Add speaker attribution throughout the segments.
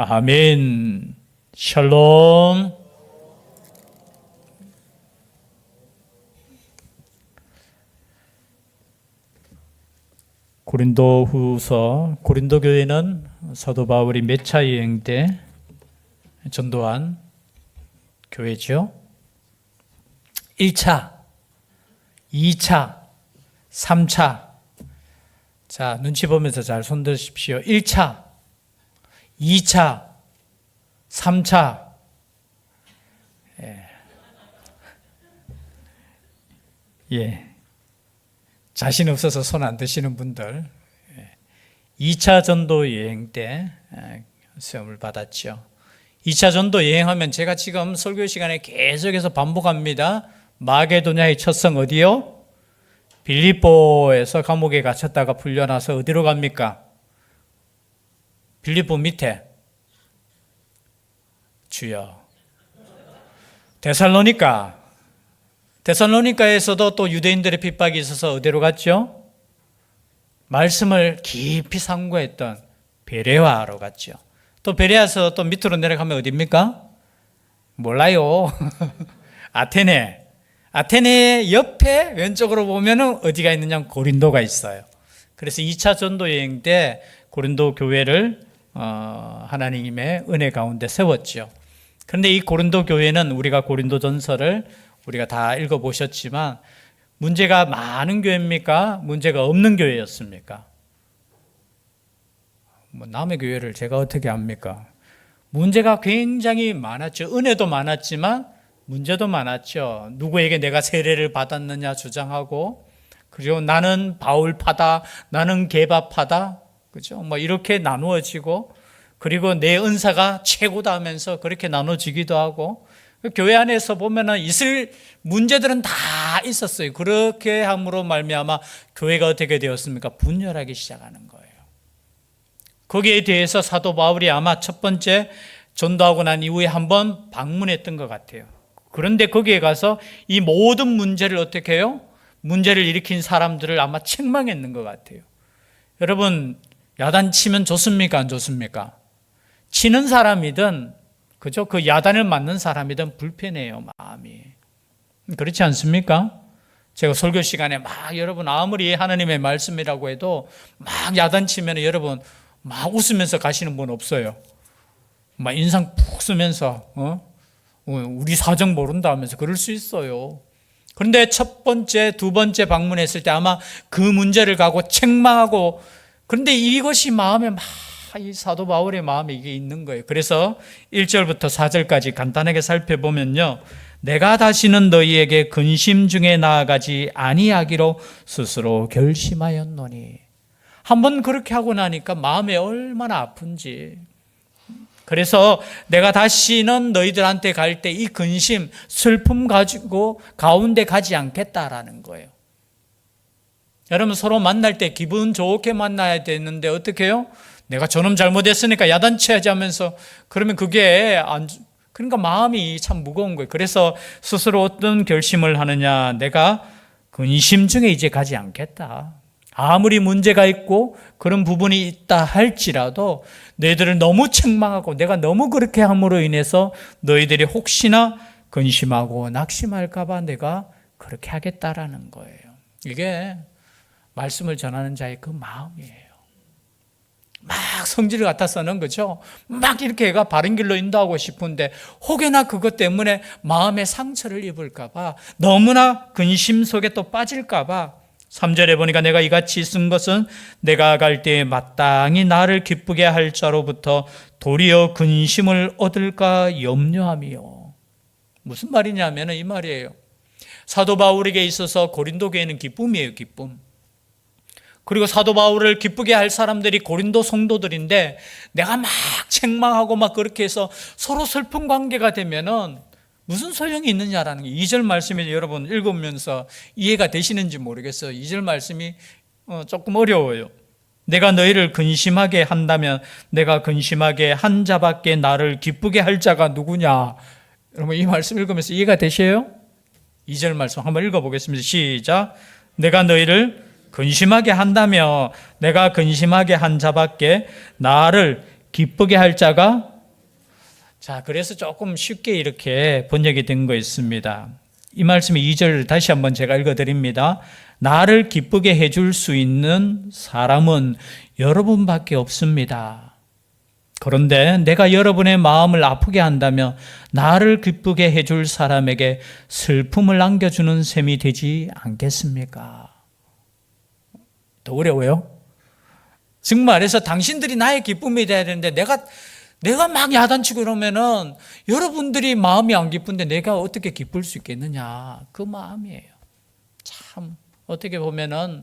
Speaker 1: 아멘. 샬롬. 고린도 후서, 고린도 교회는 사도 바울이 몇차 여행 때 전도한 교회죠. 1차, 2차, 3차. 자, 눈치 보면서 잘 손드십시오. 1차, 2차, 3차. 예. 예. 자신 없어서 손 안 드시는 분들. 예. 2차 전도 여행 때 예, 시험을 받았죠. 2차 전도 여행하면 제가 지금 설교 시간에 계속해서 반복합니다. 마게도냐의 첫성 어디요? 빌립보에서 감옥에 갇혔다가 풀려나서 어디로 갑니까? 빌립보 밑에 주여 데살로니카 데살로니카에서도 또 유대인들의 핍박이 있어서 어디로 갔죠? 말씀을 깊이 상고했던 베레아로 갔죠. 또 베레아서 또 밑으로 내려가면 어디입니까? 몰라요. 아테네. 아테네 옆에 왼쪽으로 보면은 어디가 있느냐 고린도가 있어요. 그래서 2차 전도 여행 때 고린도 교회를 어, 하나님의 은혜 가운데 세웠죠. 그런데 이 고린도 교회는 우리가 고린도 전설을 우리가 다 읽어보셨지만 문제가 많은 교회입니까? 문제가 없는 교회였습니까? 뭐 남의 교회를 제가 어떻게 압니까? 문제가 굉장히 많았죠. 은혜도 많았지만 문제도 많았죠. 누구에게 내가 세례를 받았느냐 주장하고 그리고 나는 바울파다, 나는 개바파다, 그죠? 뭐 이렇게 나누어지고 그리고 내 은사가 최고다 하면서 그렇게 나눠지기도 하고 교회 안에서 보면은 있을 문제들은 다 있었어요. 그렇게 함으로 말미암아 교회가 어떻게 되었습니까? 분열하기 시작하는 거예요. 거기에 대해서 사도 바울이 아마 첫 번째 전도하고 난 이후에 한번 방문했던 것 같아요. 그런데 거기에 가서 이 모든 문제를 어떻게 해요? 문제를 일으킨 사람들을 아마 책망했는 것 같아요. 여러분, 야단 치면 좋습니까? 안 좋습니까? 치는 사람이든, 그죠? 그 야단을 맞는 사람이든 불편해요, 마음이. 그렇지 않습니까? 제가 설교 시간에 막 여러분 아무리 하나님의 말씀이라고 해도 막 야단 치면 여러분 막 웃으면서 가시는 분 없어요. 막 인상 푹 쓰면서, 어? 우리 사정 모른다 하면서 그럴 수 있어요. 그런데 첫 번째, 두 번째 방문했을 때 아마 그 문제를 가고 책망하고 그런데 이것이 마음에 막 이 사도 바울의 마음에 이게 있는 거예요. 그래서 1절부터 4절까지 간단하게 살펴보면요. 내가 다시는 너희에게 근심 중에 나아가지 아니하기로 스스로 결심하였노니. 한번 그렇게 하고 나니까 마음에 얼마나 아픈지. 그래서 내가 다시는 너희들한테 갈 때 이 근심, 슬픔 가지고 가운데 가지 않겠다라는 거예요. 여러분 서로 만날 때 기분 좋게 만나야 되는데 어떻게 해요? 내가 저놈 잘못했으니까 야단쳐야지 하면서 그러면 그게 안, 그러니까 마음이 참 무거운 거예요. 그래서 스스로 어떤 결심을 하느냐. 내가 근심 중에 이제 가지 않겠다. 아무리 문제가 있고 그런 부분이 있다 할지라도 너희들을 너무 책망하고 내가 너무 그렇게 함으로 인해서 너희들이 혹시나 근심하고 낙심할까봐 내가 그렇게 하겠다라는 거예요. 이게 말씀을 전하는 자의 그 마음이에요. 막 성질 같아서는 그죠? 막 이렇게 애가 바른 길로 인도하고 싶은데 혹여나 그것 때문에 마음의 상처를 입을까봐 너무나 근심 속에 또 빠질까봐 3절에 보니까 내가 이같이 쓴 것은 내가 갈 때에 마땅히 나를 기쁘게 할 자로부터 도리어 근심을 얻을까 염려함이요. 무슨 말이냐면 이 말이에요. 사도 바울에게 있어서 고린도 교회는 기쁨이에요, 기쁨. 그리고 사도 바울을 기쁘게 할 사람들이 고린도 성도들인데 내가 막 책망하고 막 그렇게 해서 서로 슬픈 관계가 되면은 무슨 소용이 있느냐라는 게 2절 말씀이 여러분 읽으면서 이해가 되시는지 모르겠어요. 2절 말씀이 어, 조금 어려워요. 내가 너희를 근심하게 한다면 내가 근심하게 한 자밖에 나를 기쁘게 할 자가 누구냐? 여러분 이 말씀 읽으면서 이해가 되셔요? 2절 말씀 한번 읽어보겠습니다. 시작. 내가 너희를 근심하게 한다며 내가 근심하게 한 자밖에 나를 기쁘게 할 자가 자, 그래서 조금 쉽게 이렇게 번역이 된 거 있습니다. 이 말씀의 2절 다시 한번 제가 읽어 드립니다. 나를 기쁘게 해줄 수 있는 사람은 여러분밖에 없습니다. 그런데 내가 여러분의 마음을 아프게 한다면 나를 기쁘게 해줄 사람에게 슬픔을 안겨주는 셈이 되지 않겠습니까? 더 어려워요? 즉 말해서 당신들이 나의 기쁨이 돼야 되는데 내가 내가 막 야단치고 이러면은 여러분들이 마음이 안 기쁜데 내가 어떻게 기쁠 수 있겠느냐 그 마음이에요. 참 어떻게 보면은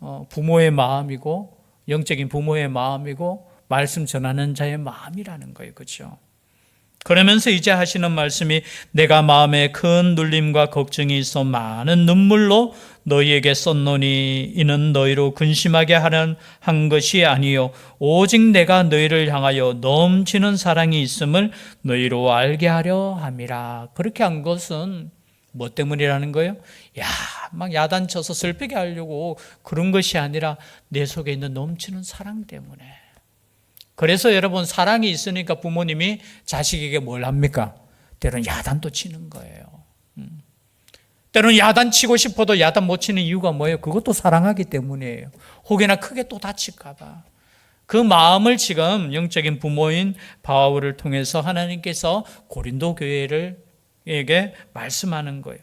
Speaker 1: 어, 부모의 마음이고 영적인 부모의 마음이고 말씀 전하는 자의 마음이라는 거예요, 그렇죠? 그러면서 이제 하시는 말씀이 내가 마음에 큰 눌림과 걱정이 있어 많은 눈물로 너희에게 썼노니 이는 너희로 근심하게 하는 한 것이 아니요. 오직 내가 너희를 향하여 넘치는 사랑이 있음을 너희로 알게 하려 함이라. 그렇게 한 것은 뭐 때문이라는 거예요? 야, 막 야단쳐서 슬프게 하려고 그런 것이 아니라 내 속에 있는 넘치는 사랑 때문에 그래서 여러분 사랑이 있으니까 부모님이 자식에게 뭘 합니까? 때로는 야단도 치는 거예요. 음. 때로는 야단 치고 싶어도 야단 못 치는 이유가 뭐예요? 그것도 사랑하기 때문이에요. 혹여나 크게 또 다칠까봐. 그 마음을 지금 영적인 부모인 바울을 통해서 하나님께서 고린도 교회를에게 말씀하는 거예요.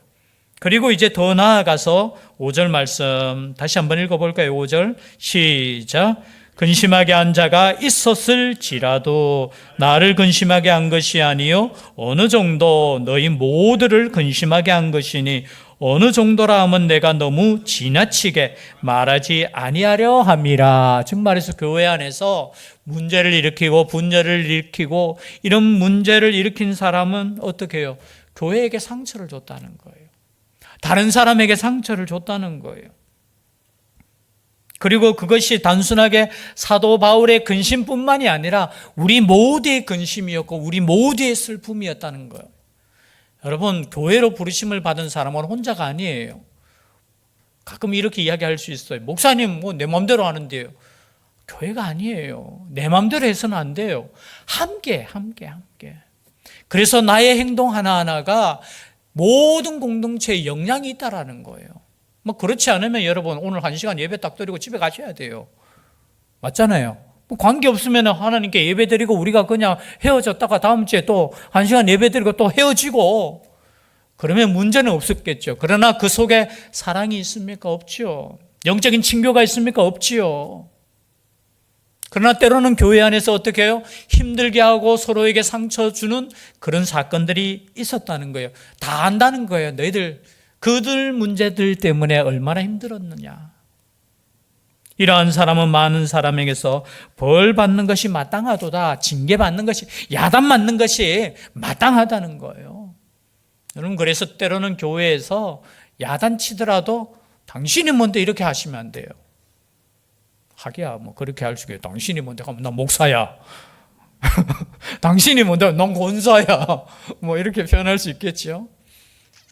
Speaker 1: 그리고 이제 더 나아가서 5절 말씀 다시 한번 읽어볼까요? 5절 시작. 근심하게 한 자가 있었을지라도 나를 근심하게 한 것이 아니요 어느 정도 너희 모두를 근심하게 한 것이니 어느 정도라 하면 내가 너무 지나치게 말하지 아니하려 함이라. 즉 말해서 교회 안에서 문제를 일으키고 분열을 일으키고 이런 문제를 일으킨 사람은 어떻게 해요? 교회에게 상처를 줬다는 거예요. 다른 사람에게 상처를 줬다는 거예요. 그리고 그것이 단순하게 사도 바울의 근심뿐만이 아니라 우리 모두의 근심이었고 우리 모두의 슬픔이었다는 거예요. 여러분, 교회로 부르심을 받은 사람은 혼자가 아니에요. 가끔 이렇게 이야기할 수 있어요. 목사님, 뭐 내 마음대로 하는데요. 교회가 아니에요. 내 마음대로 해서는 안 돼요. 함께, 함께, 함께. 그래서 나의 행동 하나하나가 모든 공동체에 영향이 있다라는 거예요. 뭐 그렇지 않으면 여러분 오늘 한 시간 예배 딱 드리고 집에 가셔야 돼요. 맞잖아요. 뭐 관계 없으면 하나님께 예배 드리고 우리가 그냥 헤어졌다가 다음 주에 또 한 시간 예배 드리고 또 헤어지고 그러면 문제는 없었겠죠. 그러나 그 속에 사랑이 있습니까? 없지요. 영적인 친교가 있습니까? 없지요. 그러나 때로는 교회 안에서 어떻게 해요? 힘들게 하고 서로에게 상처 주는 그런 사건들이 있었다는 거예요. 다 안다는 거예요. 너희들 그들 문제들 때문에 얼마나 힘들었느냐. 이러한 사람은 많은 사람에게서 벌 받는 것이 마땅하도다. 징계 받는 것이, 야단 맞는 것이 마땅하다는 거예요. 여러분, 그래서 때로는 교회에서 야단 치더라도 당신이 뭔데 이렇게 하시면 안 돼요. 하기야, 뭐, 그렇게 할 수가 있어요. 당신이 뭔데 하면 나 목사야. 당신이 뭔데 난 권사야. 뭐, 이렇게 표현할 수 있겠죠.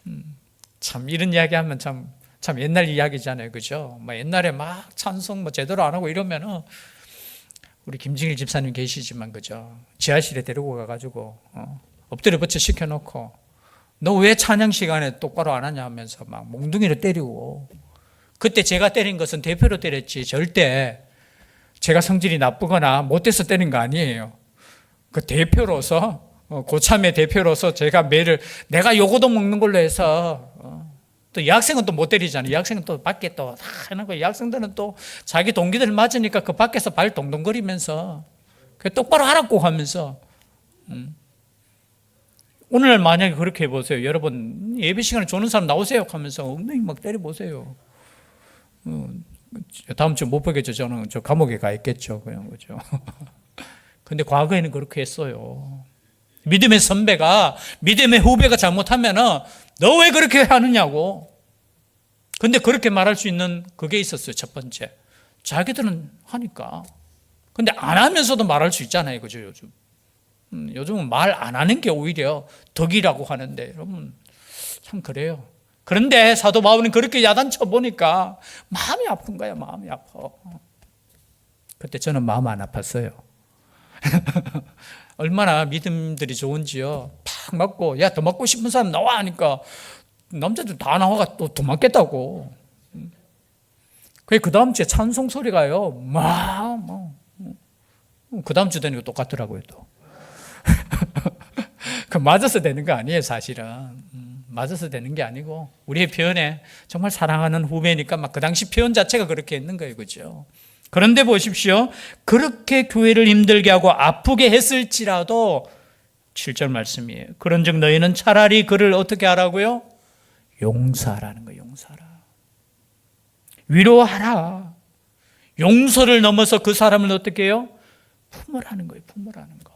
Speaker 1: 음. 참 이런 이야기 하면 참, 참 옛날 이야기잖아요. 그죠? 뭐 옛날에 막 찬송 뭐 제대로 안 하고 이러면은 우리 김진일 집사님 계시지만 그죠? 지하실에 데리고 가가지고 어, 엎드려 버쳐 시켜놓고 너 왜 찬양 시간에 똑바로 안 하냐 하면서 막 몽둥이로 때리고 그때 제가 때린 것은 대표로 때렸지 절대 제가 성질이 나쁘거나 못돼서 때린 거 아니에요. 그 대표로서 어, 고참의 대표로서 제가 매를 내가 요거도 먹는 걸로 해서 어, 또 여학생은 또 못 때리잖아요. 여학생은 또 밖에 또다 해놓고 여학생들은 또 자기 동기들 맞으니까 그 밖에서 발 동동거리면서 그 똑바로 하라고 하면서 음. 오늘 만약에 그렇게 해보세요. 여러분 예배 시간에 조는 사람 나오세요 하면서 엉덩이 막 때려보세요. 어, 다음 주 못 보겠죠. 저는 저 감옥에 가 있겠죠. 그냥 그죠. 근데 과거에는 그렇게 했어요. 믿음의 선배가 믿음의 후배가 잘못하면은 너 왜 그렇게 하느냐고. 근데 그렇게 말할 수 있는 그게 있었어요. 첫 번째. 자기들은 하니까. 근데 안 하면서도 말할 수 있잖아요. 그죠, 요즘. 음, 요즘은 말 안 하는 게 오히려 덕이라고 하는데, 여러분, 참 그래요. 그런데 사도 바울은 그렇게 야단쳐 보니까 마음이 아픈 거야, 마음이 아파. 그때 저는 마음 안 아팠어요. 얼마나 믿음들이 좋은지요. 팍 맞고 야 더 맞고 싶은 사람 나와 하니까 남자들 다 나와가 또 더 맞겠다고. 그 다음 주에 찬송 소리가요. 막 뭐. 그 다음 주 되니까 똑같더라고요 또. 그 맞아서 되는 거 아니에요 사실은. 음, 맞아서 되는 게 아니고 우리의 표현에 정말 사랑하는 후배니까 막 그 당시 표현 자체가 그렇게 있는 거예요, 그죠? 그런데 보십시오. 그렇게 교회를 힘들게 하고 아프게 했을지라도 7절 말씀이에요. 그런즉 너희는 차라리 그를 어떻게 하라고요? 용서하라는 거예요. 용서하라. 위로하라. 용서를 넘어서 그 사람을 어떻게 해요? 품으라는 거예요. 품으라는 거.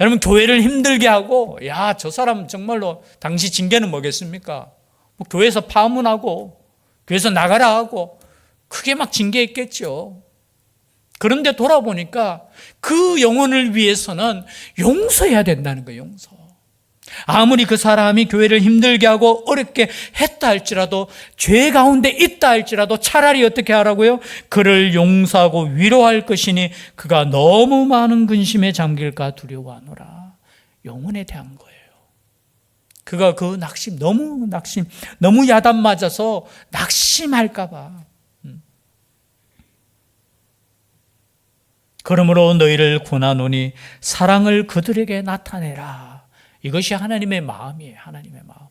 Speaker 1: 여러분 교회를 힘들게 하고 야 저 사람 정말로 당시 징계는 뭐겠습니까? 뭐 교회에서 파문하고 교회에서 나가라 하고 크게 막 징계했겠죠. 그런데 돌아보니까 그 영혼을 위해서는 용서해야 된다는 거예요. 용서. 아무리 그 사람이 교회를 힘들게 하고 어렵게 했다 할지라도 죄 가운데 있다 할지라도 차라리 어떻게 하라고요? 그를 용서하고 위로할 것이니 그가 너무 많은 근심에 잠길까 두려워하노라. 영혼에 대한 거예요. 그가 그 낙심 너무 낙심 너무 야단 맞아서 낙심할까봐. 음. 그러므로 너희를 구하노니 사랑을 그들에게 나타내라. 이것이 하나님의 마음이에요. 하나님의 마음.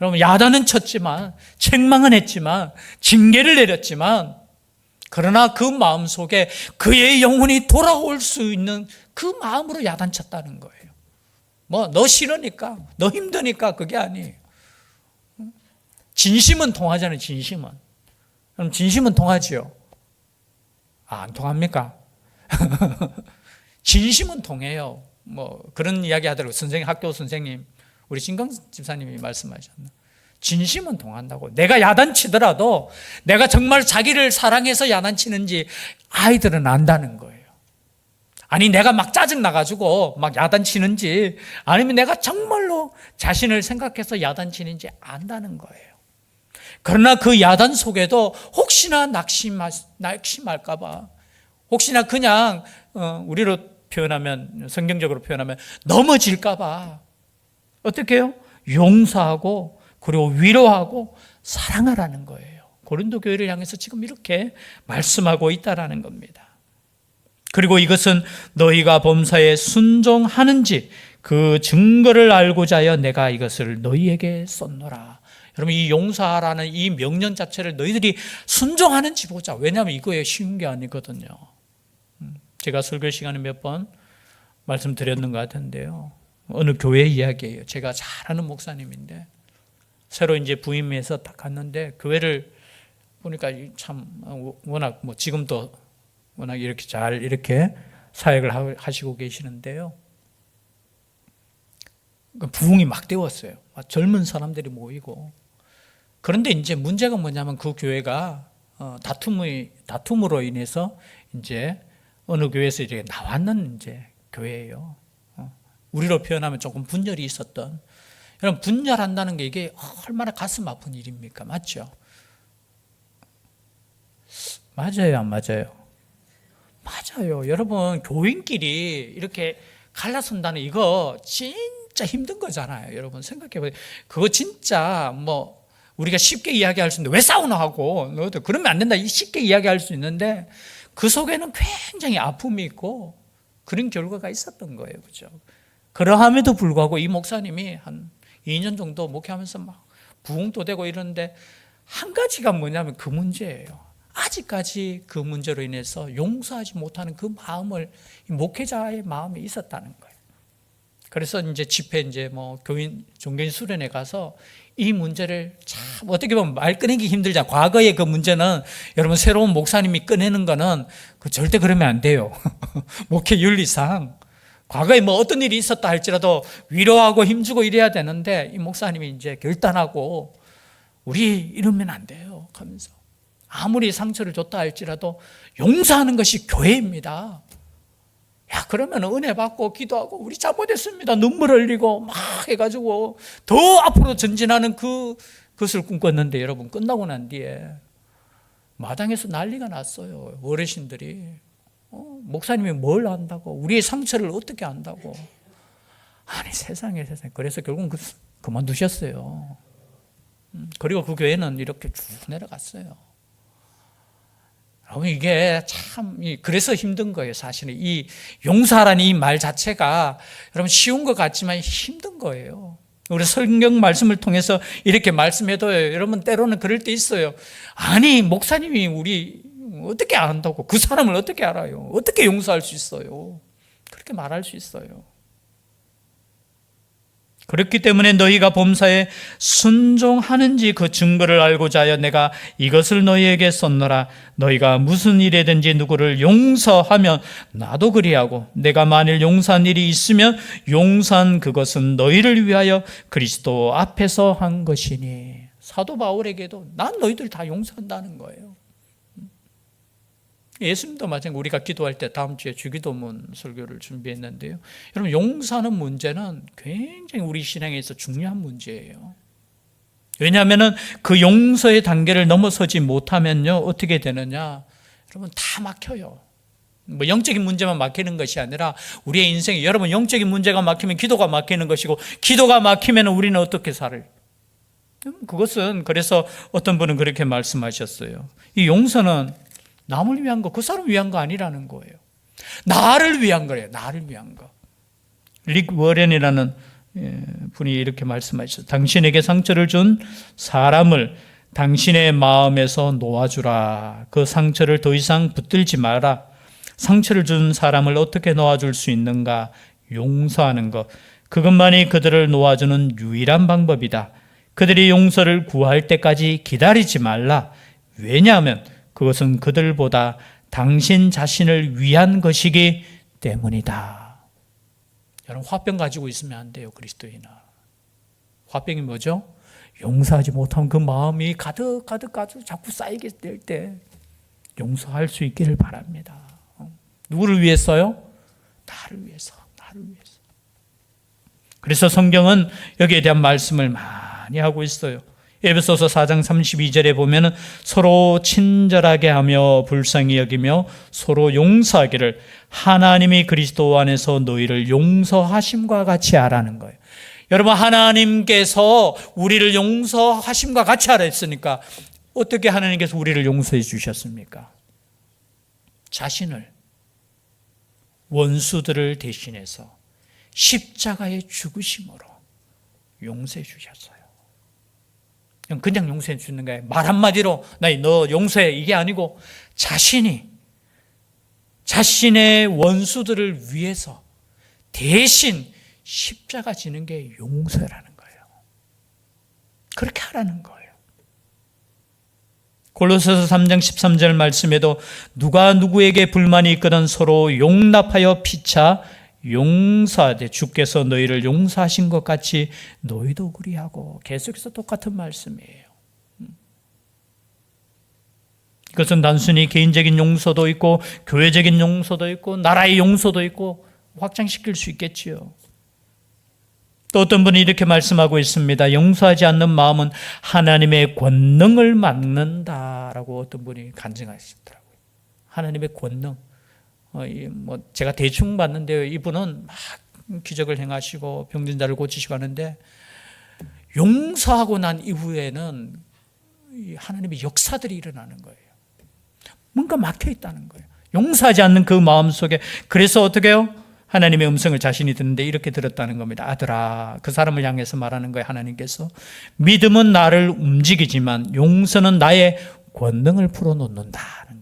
Speaker 1: 여러분 야단은 쳤지만 책망은 했지만 징계를 내렸지만 그러나 그 마음 속에 그의 영혼이 돌아올 수 있는 그 마음으로 야단쳤다는 거예요. 뭐 너 싫으니까 너 힘드니까 그게 아니에요. 진심은 통하잖아요. 진심은. 그럼 진심은 통하지요. 아, 안 통합니까? 진심은 통해요. 뭐 그런 이야기 하더라고요. 선생님, 학교 선생님, 우리 신강 집사님이 말씀하셨나. 진심은 통한다고. 내가 야단치더라도 내가 정말 자기를 사랑해서 야단치는지 아이들은 안다는 거예요. 아니, 내가 막 짜증 나가지고 막 야단치는지 아니면 내가 정말로 자신을 생각해서 야단치는지 안다는 거예요. 그러나 그 야단 속에도 혹시나 낙심할, 낙심할까봐 혹시나 그냥 어, 우리로 표현하면 성경적으로 표현하면 넘어질까봐 어떻게 해요? 용서하고 그리고 위로하고 사랑하라는 거예요. 고린도 교회를 향해서 지금 이렇게 말씀하고 있다라는 겁니다. 그리고 이것은 너희가 범사에 순종하는지 그 증거를 알고자 하여 내가 이것을 너희에게 썼노라. 여러분 이 용서하라는 이 명령 자체를 너희들이 순종하는지 보자. 왜냐하면 이거에 쉬운 게 아니거든요. 제가 설교 시간에 몇 번 말씀드렸는 것 같은데요. 어느 교회 이야기예요. 제가 잘 아는 목사님인데 새로 이제 부임해서 딱 갔는데 교회를 보니까 참 워낙 뭐 지금도 워낙 이렇게 잘 이렇게 사역을 하시고 계시는데요. 그 부흥이 막 되었어요. 젊은 사람들이 모이고 그런데 이제 문제가 뭐냐면 그 교회가 어, 다툼의 다툼으로 인해서 이제 어느 교회에서 이렇게 나왔는 이제 교회예요. 어, 우리로 표현하면 조금 분열이 있었던. 여러분 분열한다는 게 이게 얼마나 가슴 아픈 일입니까? 맞죠? 맞아요, 안 맞아요? 맞아요. 여러분 교인끼리 이렇게 갈라선다는 이거 진짜 힘든 거잖아요. 여러분 생각해 보세요. 그거 진짜 뭐 우리가 쉽게 이야기할 수 있는데 왜 싸우나 하고 너도 그러면 안 된다. 쉽게 이야기할 수 있는데 그 속에는 굉장히 아픔이 있고 그런 결과가 있었던 거예요. 그죠? 그러함에도 불구하고 이 목사님이 한 2년 정도 목회하면서 막 부흥도 되고 이러는데 한 가지가 뭐냐면 그 문제예요. 아직까지 그 문제로 인해서 용서하지 못하는 그 마음을 목회자의 마음에 있었다는 거예요. 그래서 이제 집회 이제 뭐 교인 종교인 수련회 가서 이 문제를 참 어떻게 보면 말 꺼내기 힘들잖아. 과거의 그 문제는 여러분 새로운 목사님이 꺼내는 거는 그 절대 그러면 안 돼요. 목회 윤리상 과거에 뭐 어떤 일이 있었다 할지라도 위로하고 힘주고 이래야 되는데 이 목사님이 이제 결단하고 우리 이러면 안 돼요. 하면서 아무리 상처를 줬다 할지라도 용서하는 것이 교회입니다. 야, 그러면 은혜 받고 기도하고 우리 잘못했습니다. 눈물 흘리고 막 해가지고 더 앞으로 전진하는 그, 그것을 꿈꿨는데 여러분 끝나고 난 뒤에 마당에서 난리가 났어요. 어르신들이. 어, 목사님이 뭘 안다고? 우리의 상처를 어떻게 안다고? 아니 세상에 세상에. 그래서 결국은 그, 그만두셨어요. 음, 그리고 그 교회는 이렇게 쭉 내려갔어요. 여러분 이게 참 이- 그래서 힘든 거예요. 사실은 이 용서하라는 이 말 자체가 여러분 쉬운 것 같지만 힘든 거예요. 우리 성경 말씀을 통해서 이렇게 말씀해도 여러분 때로는 그럴 때 있어요. 아니 목사님이 우리 어떻게 안다고 그 사람을 어떻게 알아요? 어떻게 용서할 수 있어요? 그렇게 말할 수 있어요. 그렇기 때문에 너희가 범사에 순종하는지 그 증거를 알고자 하여 내가 이것을 너희에게 썼노라. 너희가 무슨 일에든지 누구를 용서하면 나도 그리하고 내가 만일 용서한 일이 있으면 용서한 그것은 너희를 위하여 그리스도 앞에서 한 것이니. 사도 바울에게도 난 너희들 다 용서한다는 거예요. 예수님도 마찬가지 우리가 기도할 때 다음 주에 주기도문 설교를 준비했는데요. 여러분 용서하는 문제는 굉장히 우리 신앙에서 중요한 문제예요. 왜냐하면은 그 용서의 단계를 넘어서지 못하면요 어떻게 되느냐? 여러분 다 막혀요. 뭐 영적인 문제만 막히는 것이 아니라 우리의 인생에 여러분 영적인 문제가 막히면 기도가 막히는 것이고 기도가 막히면 우리는 어떻게 살을? 그것은 그래서 어떤 분은 그렇게 말씀하셨어요. 이 용서는 남을 위한 거, 그 사람 위한 거 아니라는 거예요. 나를 위한 거예요. 나를 위한 거. 릭 워렌이라는 예, 분이 이렇게 말씀하셨어요. 당신에게 상처를 준 사람을 당신의 마음에서 놓아주라. 그 상처를 더 이상 붙들지 마라. 상처를 준 사람을 어떻게 놓아줄 수 있는가? 용서하는 것. 그것만이 그들을 놓아주는 유일한 방법이다. 그들이 용서를 구할 때까지 기다리지 말라. 왜냐하면 그것은 그들보다 당신 자신을 위한 것이기 때문이다. 여러분 화병 가지고 있으면 안 돼요 그리스도인은. 화병이 뭐죠? 용서하지 못하면 그 마음이 가득 가득 가득 자꾸 쌓이게 될 때 용서할 수 있기를 바랍니다. 어? 누구를 위해서요? 나를 위해서, 나를 위해서. 그래서 성경은 여기에 대한 말씀을 많이 하고 있어요. 에베소서 4장 32절에 보면은 서로 친절하게 하며 불쌍히 여기며 서로 용서하기를 하나님이 그리스도 안에서 너희를 용서하심과 같이 하라는 거예요. 여러분 하나님께서 우리를 용서하심과 같이 하라 했으니까 어떻게 하나님께서 우리를 용서해 주셨습니까? 자신을 원수들을 대신해서 십자가의 죽으심으로 용서해 주셨어요. 그냥 용서해 주는 거예요. 말 한마디로 나너 용서해 이게 아니고 자신이 자신의 원수들을 위해서 대신 십자가 지는 게 용서라는 거예요. 그렇게 하라는 거예요. 골로새서 3장 13절 말씀에도 누가 누구에게 불만이 있거든 서로 용납하여 피차 용서하되 주께서 너희를 용서하신 것 같이 너희도 그리하고 계속해서 똑같은 말씀이에요. 이것은 단순히 개인적인 용서도 있고 교회적인 용서도 있고 나라의 용서도 있고 확장시킬 수 있겠지요. 또 어떤 분이 이렇게 말씀하고 있습니다. 용서하지 않는 마음은 하나님의 권능을 막는다라고 어떤 분이 간증하시더라고요. 하나님의 권능. 어, 뭐 제가 대충 봤는데요. 이분은 막 기적을 행하시고 병든 자를 고치시고 하는데 용서하고 난 이후에는 하나님의 역사들이 일어나는 거예요. 뭔가 막혀 있다는 거예요. 용서하지 않는 그 마음 속에 그래서 어떻게 해요? 하나님의 음성을 자신이 듣는데 이렇게 들었다는 겁니다. 아들아, 그 사람을 향해서 말하는 거예요. 하나님께서 믿음은 나를 움직이지만 용서는 나의 권능을 풀어놓는다는 거예요.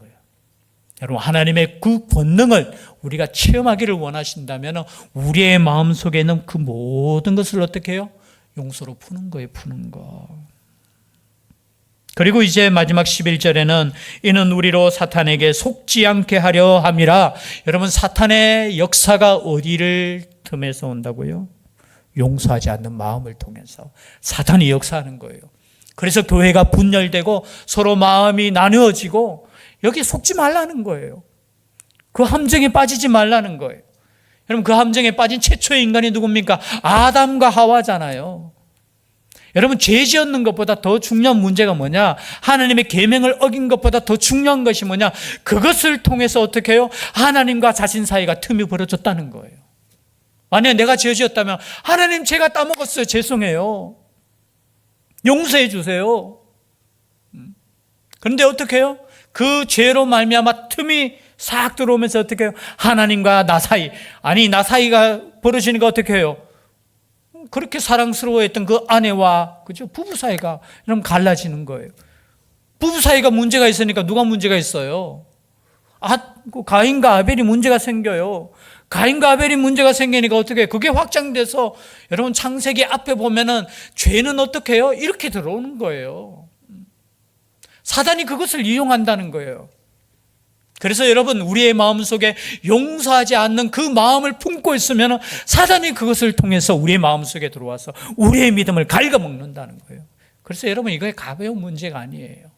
Speaker 1: 여러분 하나님의 그 권능을 우리가 체험하기를 원하신다면 우리의 마음 속에 있는 그 모든 것을 어떻게 해요? 용서로 푸는 거예요. 푸는 거. 그리고 이제 마지막 11절에는 이는 우리로 사탄에게 속지 않게 하려 함이라. 여러분 사탄의 역사가 어디를 틈에서 온다고요? 용서하지 않는 마음을 통해서 사탄이 역사하는 거예요. 그래서 교회가 분열되고 서로 마음이 나누어지고 여기 속지 말라는 거예요. 그 함정에 빠지지 말라는 거예요. 여러분 그 함정에 빠진 최초의 인간이 누굽니까? 아담과 하와잖아요. 여러분 죄 지었는 것보다 더 중요한 문제가 뭐냐? 하나님의 계명을 어긴 것보다 더 중요한 것이 뭐냐? 그것을 통해서 어떻게 해요? 하나님과 자신 사이가 틈이 벌어졌다는 거예요. 만약 내가 죄 지었다면 하나님 제가 따먹었어요. 죄송해요. 용서해 주세요. 음. 그런데 어떻게 해요? 그 죄로 말미암아 틈이 싹 들어오면서 어떻게 해요? 하나님과 나 사이 아니 나 사이가 벌어지니까 어떻게 해요? 그렇게 사랑스러워했던 그 아내와 그죠 부부 사이가 이러면 갈라지는 거예요. 부부 사이가 문제가 있으니까 누가 문제가 있어요? 아, 그 가인과 아벨이 문제가 생겨요. 가인과 아벨이 문제가 생기니까 어떻게? 그게 확장돼서 여러분 창세기 앞에 보면은 죄는 어떻게 해요? 이렇게 들어오는 거예요. 사단이 그것을 이용한다는 거예요. 그래서 여러분 우리의 마음 속에 용서하지 않는 그 마음을 품고 있으면 사단이 그것을 통해서 우리의 마음 속에 들어와서 우리의 믿음을 갉아먹는다는 거예요. 그래서 여러분 이거에 가벼운 문제가 아니에요.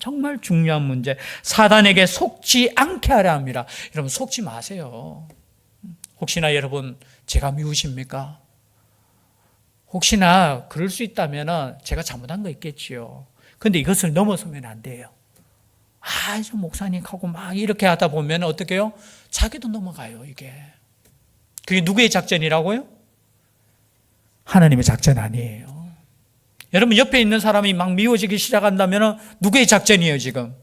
Speaker 1: 정말 중요한 문제. 사단에게 속지 않게 하려 합니다. 여러분 속지 마세요. 혹시나 여러분 제가 미우십니까? 혹시나 그럴 수 있다면 제가 잘못한 거 있겠지요. 근데 이것을 넘어서면 안 돼요. 아, 저 목사님하고 막 이렇게 하다 보면 어떻게 해요? 자기도 넘어가요, 이게. 그게 누구의 작전이라고요? 하나님의 작전 아니에요. 여러분, 옆에 있는 사람이 막 미워지기 시작한다면 누구의 작전이에요, 지금?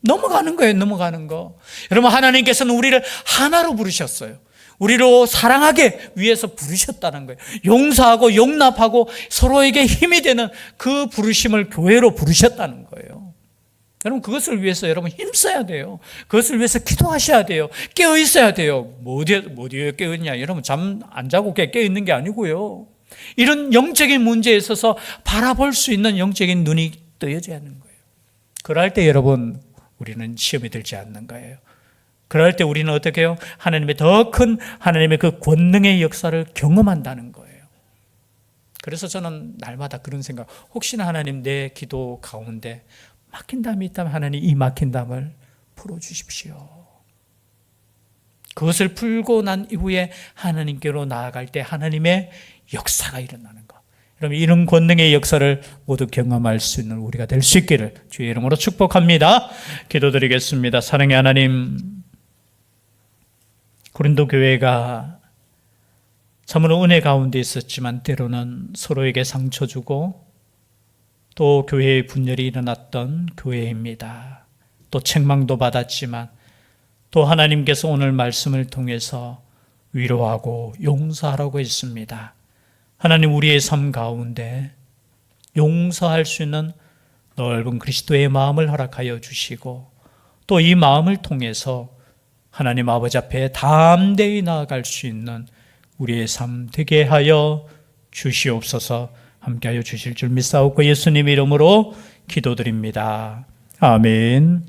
Speaker 1: 넘어가는 거예요, 넘어가는 거. 여러분, 하나님께서는 우리를 하나로 부르셨어요. 우리로 사랑하게 위해서 부르셨다는 거예요. 용서하고 용납하고 서로에게 힘이 되는 그 부르심을 교회로 부르셨다는 거예요. 여러분 그것을 위해서 여러분 힘써야 돼요. 그것을 위해서 기도하셔야 돼요. 깨어 있어야 돼요. 뭐 어디에 뭐 어디에 깨어 있냐? 여러분 잠 안 자고 깨어 있는 게 아니고요. 이런 영적인 문제에 있어서 바라볼 수 있는 영적인 눈이 뜨여져야 하는 거예요. 그럴 때 여러분 우리는 시험에 들지 않는 거예요. 그럴 때 우리는 어떻게 해요? 하나님의 더 큰 하나님의 그 권능의 역사를 경험한다는 거예요. 그래서 저는 날마다 그런 생각, 혹시나 하나님 내 기도 가운데 막힌 담이 있다면 하나님 이 막힌 담을 풀어주십시오. 그것을 풀고 난 이후에 하나님께로 나아갈 때 하나님의 역사가 일어나는 것. 여러분 이런 권능의 역사를 모두 경험할 수 있는 우리가 될 수 있기를 주의 이름으로 축복합니다. 기도드리겠습니다. 사랑의 하나님, 고린도 교회가 참으로 은혜 가운데 있었지만 때로는 서로에게 상처 주고 또 교회의 분열이 일어났던 교회입니다. 또 책망도 받았지만 또 하나님께서 오늘 말씀을 통해서 위로하고 용서하라고 했습니다. 하나님 우리의 삶 가운데 용서할 수 있는 넓은 그리스도의 마음을 허락하여 주시고 또 이 마음을 통해서 하나님 아버지 앞에 담대히 나아갈 수 있는 우리의 삶 되게 하여 주시옵소서 함께하여 주실 줄 믿사옵고 예수님 이름으로 기도드립니다. 아멘.